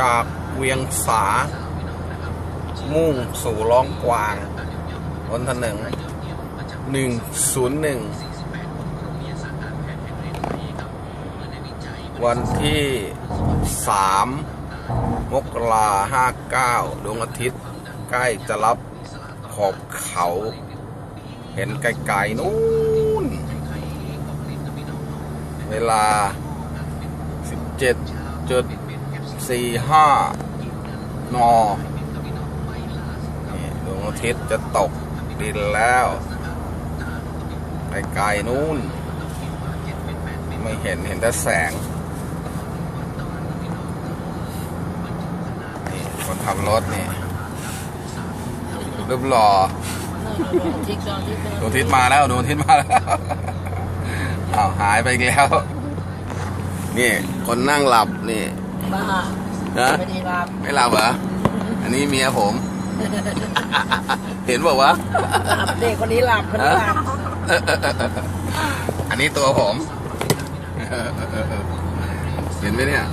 จากเวียงสา มุ่งสู่ร้องกวางบนถนนหนึ่งศูนย์หนึ่งวันที่สามมกราห้าเก้าดวงอาทิตย์ ใกล้จะรับขอบเขา เห็นไกลๆนู้น เวลา17จุด 45นอนี่ดวงอาทิตย์จะตกดินแล้วไกลๆนู้นไม่เห็นเห็นแต่แสง นี่คนขับรถนี่รูปหล่อดอนทิกดอนดวงอาทิตย์มาแล้วดวงอาทิตย์มาแล้วอ้าวหายไปอีกแล้ว นี่ คนนั่งหลับนี่ บ้านะไม่ได้รับไม่หลับเหรอ อันนี้เมียผม เห็นบอกว่าหลับเด็กคนนี้หลับคนนี้หลับอันนี้ตัวผม เห็นไหมเนี่ย